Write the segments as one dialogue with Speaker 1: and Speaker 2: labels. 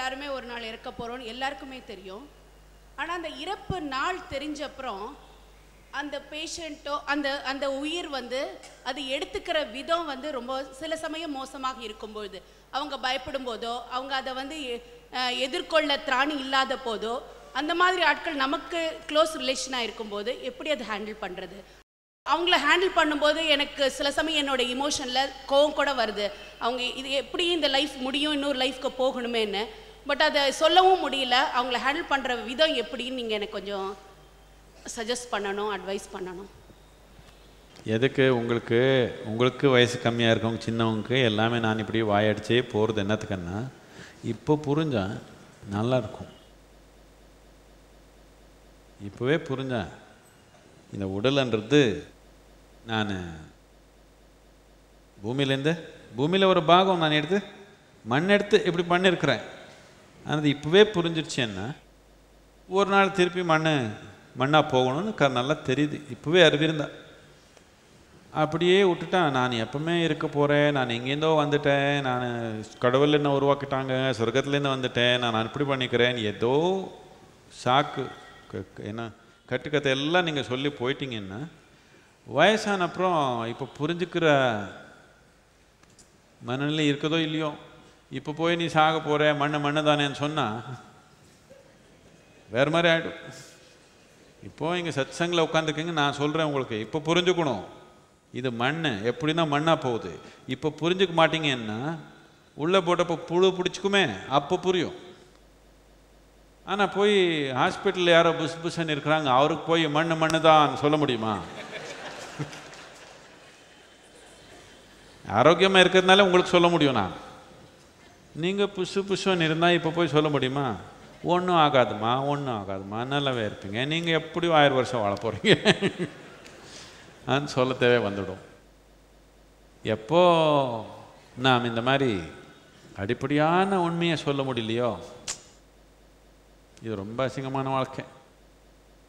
Speaker 1: எல்லாருமே ஒரு நாள் இறக்க போகிறோம்னு எல்லாருக்குமே தெரியும். ஆனால் அந்த இறப்பு நாள் தெரிஞ்ச அப்புறம் அந்த பேஷண்ட்டோ அந்த அந்த உயிர் வந்து அது எடுத்துக்கிற விதம் வந்து ரொம்ப சில சமயம் மோசமாக இருக்கும்பொழுது அவங்க பயப்படும் போதோ அவங்க அதை வந்து எ- எதிர்கொள்ள திராணி இல்லாத போதோ அந்த மாதிரி ஆட்கள் நமக்கு க்ளோஸ் ரிலேஷனாக இருக்கும்போது எப்படி அதை ஹேண்டில் பண்ணுறது அவங்கள ஹேண்டில் பண்ணும்போது எனக்கு சில சமயம் என்னோட இமோஷனில் கோவம் கூட வருது. அவங்க இது எப்படி இந்த லைஃப் முடியும் இன்னொரு லைஃப்க்கு போகணுமேன்னு. பட் அதை சொல்லவும் முடியல. அவங்கள ஹேண்டில் பண்ணுற விதம் எப்படின்னு நீங்கள் எனக்கு கொஞ்சம் சஜஸ்ட் பண்ணணும் அட்வைஸ் பண்ணணும்.
Speaker 2: எதுக்கு? உங்களுக்கு உங்களுக்கு வயசு கம்மியாக இருக்கவங்க சின்னவங்களுக்கு எல்லாமே நான் இப்படி வாயடிச்சே போகிறது என்னத்துக்குன்னா இப்போ புரிஞ்சா நல்லா இருக்கும். இப்போவே புரிஞ்சேன் இந்த உடல்ன்றது நான் பூமியிலேருந்து பூமியில் ஒரு பாகம் நான் எடுத்து மண் எடுத்து இப்படி பண்ணியிருக்கிறேன் அது இப்போவே புரிஞ்சிருச்சேன்னா ஒரு நாள் திருப்பி மண் மண்ணாக போகணும்னு க நல்லா தெரியுது. இப்போவே அறிவிருந்தா. அப்படியே விட்டுட்டான். நான் எப்பவுமே இருக்க போகிறேன் நான் எங்கேருந்தோ வந்துட்டேன். நான் கடவுள் என்ன உருவாக்கிட்டாங்க சொர்க்கத்துலேருந்து வந்துட்டேன். நான் அப்படி பண்ணிக்கிறேன். ஏதோ சாக்கு க- என்ன கட்டுக்கத்தை எல்லாம் நீங்கள் சொல்லி போயிட்டீங்கன்னா வயசான அப்புறம் இப்போ புரிஞ்சுக்கிற மனநிலை இருக்குதோ இல்லையோ? இப்போ போய் நீ சாக போகிற மண்ணு மண்ணு தானேன்னு சொன்னால் வேறு மாதிரி ஆகிடும் இப்போ இங்கே சத்சங்கில் உட்காந்துருக்கீங்க நான் சொல்கிறேன் உங்களுக்கு. இப்போ புரிஞ்சுக்கணும். இது மண் எப்படின்னா மண்ணாக போகுது. இப்போ புரிஞ்சுக்க மாட்டீங்கன்னா உள்ளே போட்டப்போ புழு பிடிச்சிக்குமே அப்போ புரியும். ஆனால் போய் ஹாஸ்பிட்டலில் யாரோ புஸ் புஷன் இருக்கிறாங்க அவருக்கு போய் மண் மண்ணு தான் சொல்ல முடியுமா? ஆரோக்கியமாக இருக்கிறதுனால உங்களுக்கு சொல்ல முடியும் நான். நீங்கள் புஷு புஷுன்னு இருந்தால் இப்போ போய் சொல்ல முடியுமா? ஒன்றும் ஆகாதுமா ஒன்றும் ஆகாதுமா நல்லாவே இருப்பீங்க. நீங்கள் எப்படியும் ஆயிரம் வருஷம் வாழ போகிறீங்க சொல்ல தேவை வந்துடும். எப்போ நாம் இந்த மாதிரி அடிப்படையான உண்மையை சொல்ல முடியலையோ? இது ரொம்ப அசிங்கமான வாழ்க்கை.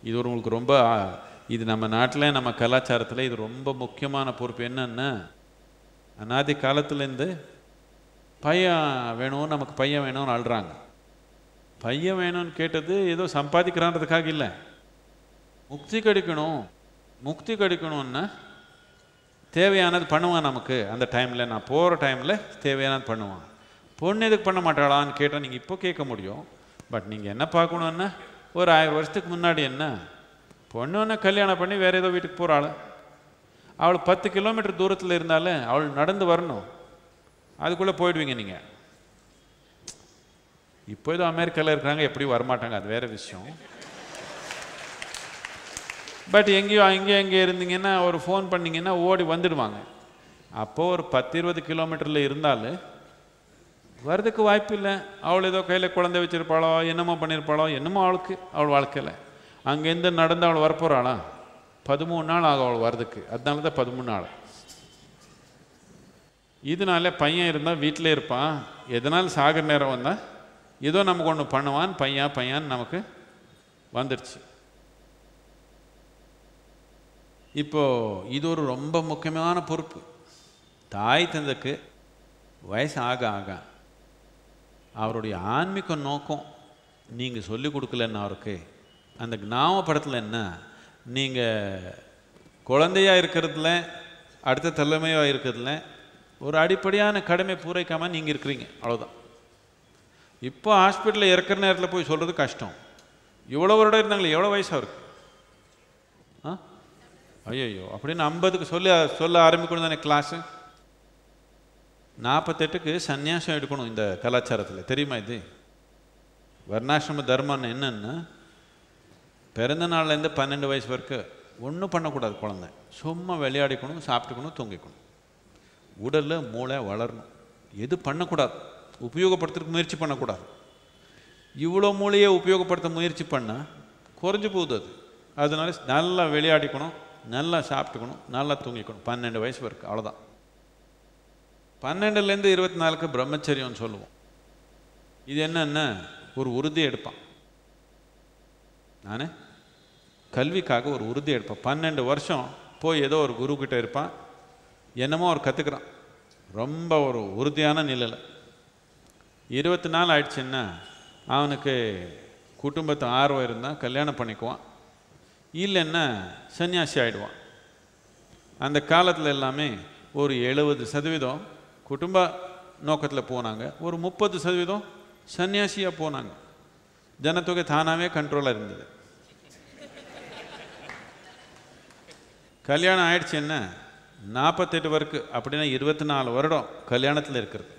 Speaker 2: இது ஒரு உங்களுக்கு ரொம்ப இது நம்ம நாட்டில் நம்ம கலாச்சாரத்தில் இது ரொம்ப முக்கியமான பொறுப்பு. என்னென்னா அனாதி காலத்துலேருந்து பையன் வேணும் நமக்கு பையன் வேணும்னு அழுறாங்க. பையன் வேணும்னு கேட்டது ஏதோ சம்பாதிக்கிறான்றதுக்காக இல்லை. முக்தி கிடைக்கணும். முக்தி கிடைக்கணும்னா தேவையானது பண்ணுவான் நமக்கு. அந்த டைமில் நான் போகிற டைமில் தேவையானது பண்ணுவான். பொண்ணு எதுக்கு பண்ண மாட்டாளான்னு கேட்டால் நீங்கள் இப்போ கேட்க முடியும். பட் நீங்கள் என்ன பார்க்கணுன்னா ஒரு ஆயிரம் வருஷத்துக்கு முன்னாடி என்ன? பொண்ணு ஒன்று கல்யாணம் பண்ணி வேறு ஏதோ வீட்டுக்கு போகிறாள் அவள் பத்து கிலோமீட்டர் தூரத்தில் இருந்தாலும் அவள் நடந்து வரணும். அதுக்குள்ளே போயிடுவீங்க நீங்கள் இப்போ ஏதோ அமெரிக்காவில் இருக்கிறாங்க எப்படி வரமாட்டாங்க அது வேறு விஷயம். பட் எங்கேயோ அங்கேயோ எங்கே இருந்தீங்கன்னா ஒரு ஃபோன் பண்ணிங்கன்னா ஓடி வந்துடுவாங்க. அப்போது ஒரு பத்து இருபது கிலோமீட்டரில் இருந்தாலும் வர்றதுக்கு வாய்ப்பு இல்லை. அவள் ஏதோ கையில் குழந்தை வச்சுருப்பாளோ என்னமோ பண்ணியிருப்பாளோ என்னமோ அவளுக்கு அவள் வாழ்க்கையில். அங்கேருந்து நடந்து அவள் வரப்போகிறாளா பதிமூணு நாள் ஆகும் அவள் வர்றதுக்கு. அதனால தான் பதிமூணு நாள். இதனால பையன் இருந்தால் வீட்டிலே இருப்பான். எதனால் சாகிற நேரம் வந்தால் ஏதோ நமக்கு ஒன்று பண்ணுவான் பையன் பையன் நமக்கு வந்துடுச்சு இப்போது இது ஒரு ரொம்ப முக்கியமான பொறுப்பு. தாய் தந்தைக்கு வயசு ஆக ஆக அவருடைய ஆன்மீக நோக்கம் நீங்கள் சொல்லி கொடுக்கலன்னு அவருக்கு அந்த ஞாபகப்படத்தில் என்ன? நீங்கள் குழந்தையாக இருக்கிறதுல அடுத்த தலைமையாக இருக்கிறதுல ஒரு அடிப்படையான கடமை பூரைக்காமல் நீங்கள் இருக்கிறீங்க. அவ்வளோதான் இப்போ ஹாஸ்பிட்டலில் இறக்குற நேரத்தில் போய் சொல்கிறது கஷ்டம். இவ்வளோ வருடம் இருந்தாங்களே எவ்வளோ வயசு இருக்கு? ஆ? ஐயோ அப்படின்னு ஐம்பதுக்கு சொல்லி சொல்ல ஆரம்பிக்கணும் தானே கிளாஸு நாற்பத்தெட்டுக்கு சந்நியாசம் எடுக்கணும் இந்த கலாச்சாரத்தில். தெரியுமா இது? வர்ணாசிரம தர்மம் என்னென்னா பிறந்த நாள்லேருந்து பன்னெண்டு வயசு வரைக்கும் ஒன்றும் பண்ணக்கூடாது குழந்தை. சும்மா விளையாடிக்கணும் சாப்பிட்டுக்கணும் தூங்கிக்கணும். உடலில் மூளை வளரணும். எது பண்ணக்கூடாது? உபயோகப்படுத்துறதுக்கு முயற்சி பண்ணக்கூடாது. இவ்வளோ மூளையை உபயோகப்படுத்த முயற்சி பண்ணால் குறைஞ்சு போகுது அது. அதனால நல்லா விளையாடிக்கணும் நல்லா சாப்பிட்டுக்கணும் நல்லா தூங்கிக்கணும். பன்னெண்டு வயசு வரைக்கும் அவ்வளோதான் பன்னெண்டுலேருந்து இருபத்தி நாலுக்கு பிரம்மச்சரியம்னு சொல்லுவோம். இது என்னன்னா ஒரு உறுதி எடுப்பான். நான்? கல்விக்காக ஒரு உறுதி எடுப்பேன். பன்னெண்டு வருஷம் போய் ஏதோ ஒரு குரு கிட்ட இருப்பான். என்னமோ அவர் கற்றுக்கிறான் ரொம்ப ஒரு உறுதியான நிலையில். இருபத்தி நாள் ஆயிடுச்சுன்னா அவனுக்கு குடும்பத்து ஆர்வம் இருந்தால் கல்யாணம் பண்ணிக்குவான். இல்லைன்னா சன்னியாசி ஆயிடுவான். அந்த காலத்தில் எல்லாமே ஒரு எழுபது சதவீதம் குடும்ப நோக்கத்தில் போனாங்க. ஒரு முப்பது சதவீதம் சன்னியாசியாக போனாங்க. ஜனத்தொகை தானாகவே கண்ட்ரோலாக இருந்தது. கல்யாணம் ஆயிடுச்சுன்னா நாற்பத்தெட்டு ஒர்க்கு அப்படின்னா இருபத்தி நாலு வருடம் கல்யாணத்தில் இருக்கிறது.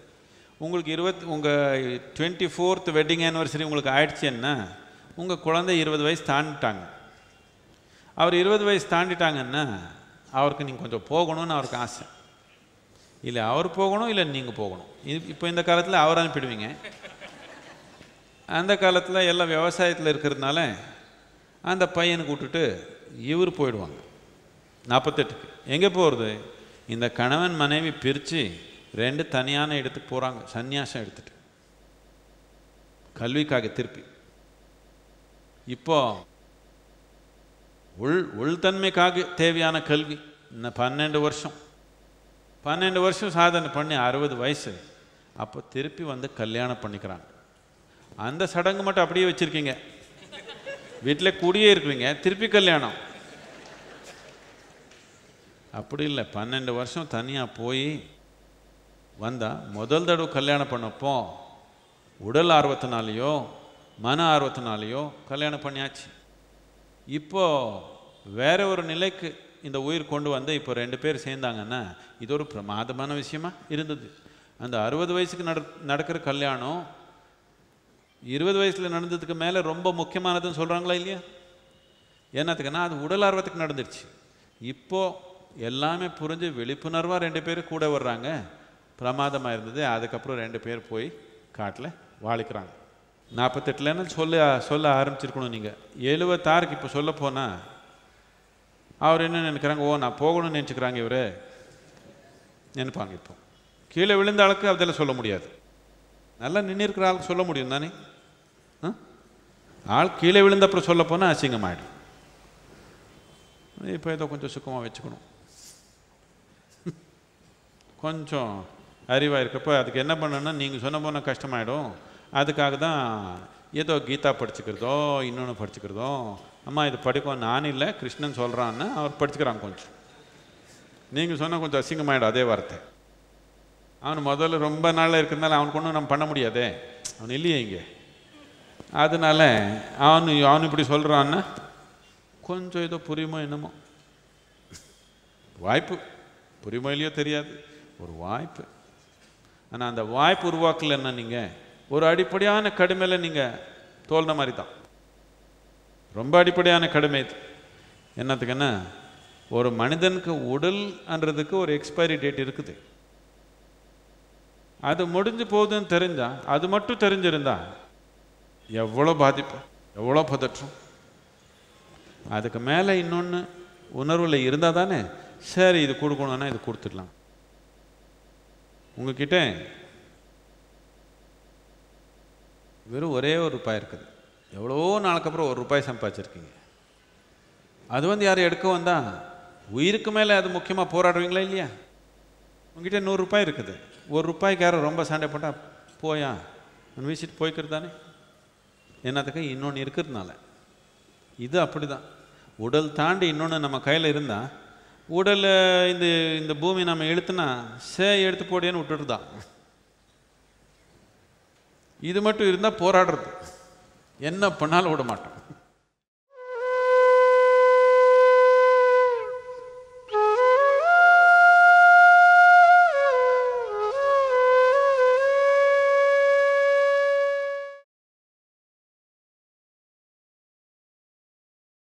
Speaker 2: உங்களுக்கு இருபத்தி உங்கள் டுவெண்ட்டி ஃபோர்த் வெட்டிங் ஆனிவர்சரி உங்களுக்கு ஆயிடுச்சுன்னா உங்கள் குழந்தை இருபது வயசு தாண்டிட்டாங்க. அவர் இருபது வயசு தாண்டிட்டாங்கன்னா அவருக்கு நீங்கள் கொஞ்சம் போகணும்னு அவருக்கு ஆசை. இல்லை அவர் போகணும் இல்லை நீங்கள் போகணும். இது இப்போ இந்த காலத்தில் அவர் அனுப்பிடுவீங்க. அந்த காலத்தில் எல்லாம் விவசாயத்தில் இருக்கிறதுனால அந்த பையனுக்கு விட்டுட்டு இவர் போயிடுவாங்க. நாற்பத்தெட்டுக்கு எங்கே போகிறது இந்த கணவன் மனைவி பிரித்து ரெண்டு தனியான இடத்துக்கு போகிறாங்க சந்நியாசம் எடுத்துட்டு. கல்விக்காக திருப்பி. இப்போ உள் உள்தன்மைக்காக தேவையான கல்வி. இன்னும் பன்னெண்டு வருஷம். பன்னெண்டு வருஷம் சாதனை பண்ணி அறுபது வயசு. அப்போ திருப்பி வந்து கல்யாணம் பண்ணிக்கிறாங்க. அந்த சடங்கு மட்டும் அப்படியே வச்சுருக்கீங்க. வீட்டில் கூடியே இருக்கிறீங்க திருப்பி கல்யாணம். அப்படி இல்லை பன்னெண்டு வருஷம் தனியாக போய் வந்தால் முதல் தடவை கல்யாணம் பண்ணப்போ உடல் ஆர்வத்தினாலேயோ மன ஆர்வத்தினாலேயோ கல்யாணம் பண்ணியாச்சு. இப்போது வேற ஒரு நிலைக்கு இந்த உயிர் கொண்டு வந்து இப்போ ரெண்டு பேர் சேர்ந்தாங்கன்னா இது ஒரு பிரமாதமான விஷயமா இருந்தது. அந்த அறுபது வயசுக்கு நட நடக்கிற கல்யாணம் இருபது வயசில் நடந்ததுக்கு மேலே ரொம்ப முக்கியமானதுன்னு சொல்கிறாங்களா இல்லையா? என்னத்துக்குன்னா அது உடல் ஆர்வத்துக்கு நடந்துருச்சு. இப்போது எல்லாமே புரிஞ்சு விழிப்புணர்வாக ரெண்டு பேரும் கூட வர்றாங்க. பிரமாதமாக இருந்தது. அதுக்கப்புறம் ரெண்டு பேர் போய் காட்டில் வாழிக்கிறாங்க நாற்பத்தெட்டுலன்னு சொல்ல சொல்ல ஆரம்பிச்சிருக்கணும் நீங்கள் எழுபத்தாறுக்கு இப்போ சொல்ல போனால் அவர் என்ன நினைக்கிறாங்க? ஓ நான் போகணும்னு நினச்சிக்கிறாங்க இவர். நினைப்பாங்க இப்போ. கீழே விழுந்த ஆளுக்கு அதில் சொல்ல முடியாது. நல்லா நின்று இருக்கிற ஆளுக்கு சொல்ல முடியும் தானே? ஆள் கீழே விழுந்த அப்புறம் சொல்ல போனால் அசிங்கமாயிடும். இப்போ ஏதோ கொஞ்சம் சுக்கமாக வச்சுக்கணும். கொஞ்சம் அறிவாக இருக்கப்போ அதுக்கு என்ன பண்ணணும்னா நீங்கள் சொன்ன போனால் கஷ்டமாயிடும். அதுக்காக தான் ஏதோ கீதா படிச்சுக்கிறதோ இன்னொன்று படிச்சுக்கிறதோ அம்மா இது படிக்கும் நான் இல்லை கிருஷ்ணன் சொல்கிறான்னு அவர் படிச்சுக்கிறாங்க கொஞ்சம். நீங்கள் சொன்னால் கொஞ்சம் அசிங்கமாயிடும் அதே வார்த்தை. அவன் முதல்ல ரொம்ப நாளில் இருக்கிறதுனால அவனுக்கு ஒன்றும் நம்ம பண்ண முடியாதே. அவன் இல்லையே இங்கே. அதனால அவன் அவன் இப்படி சொல்கிறான்னா கொஞ்சம் ஏதோ புரியுமோ என்னமோ. வாய்ப்பு புரியுமோ இல்லையோ தெரியாது. ஒரு வாய்ப்பு. ஆனால் அந்த வாய்ப்பு உருவாக்கலைன்னா நீங்கள் ஒரு அடிப்படையான கடுமையில் நீங்கள் தோல்ன மாதிரி தான். ரொம்ப அடிப்படையான கடுமை இது. என்னத்துக்குன்னா ஒரு மனிதனுக்கு உடல்ன்றதுக்கு ஒரு எக்ஸ்பைரி டேட் இருக்குது. அது முடிஞ்சு போகுதுன்னு தெரிஞ்சா அது மட்டும் தெரிஞ்சிருந்தா எவ்வளோ பாதிப்பு எவ்வளோ பதற்றம். அதுக்கு மேலே இன்னொன்று உணர்வில் இருந்தால் தானே சரி இது கொடுக்கணுன்னா இது கொடுத்துடலாம். உங்ககிட்ட வெறும் ஒரே ஒரு ரூபாய் இருக்குது. எவ்வளோ நாளுக்கு அப்புறம் ஒரு ரூபாய் சம்பாதிச்சிருக்கீங்க? அது வந்து யாரும் எடுக்க வந்தா உயிருக்கு மேலே அது முக்கியமாக போராடுவீங்களா இல்லையா? உங்ககிட்ட நூறு ரூபாய் இருக்குது. ஒரு ரூபாய்க்கு யாரும் ரொம்ப சண்டை போட்டால் போயா வீசிட்டு போய்க்கிறது தானே? என்னத்துக்கு? இன்னொன்று இருக்கிறதுனால. இது அப்படிதான். உடல் தாண்டி இன்னொன்று நம்ம கையில் இருந்தால் உடலை இந்த இந்த பூமி நம்ம இழுத்துனா சே எடுத்து போடியன்னு விட்டுட்டுதான் இது மட்டும் இருந்தால் போராடுறது. என்ன பண்ணாலும் விட மாட்டோம்.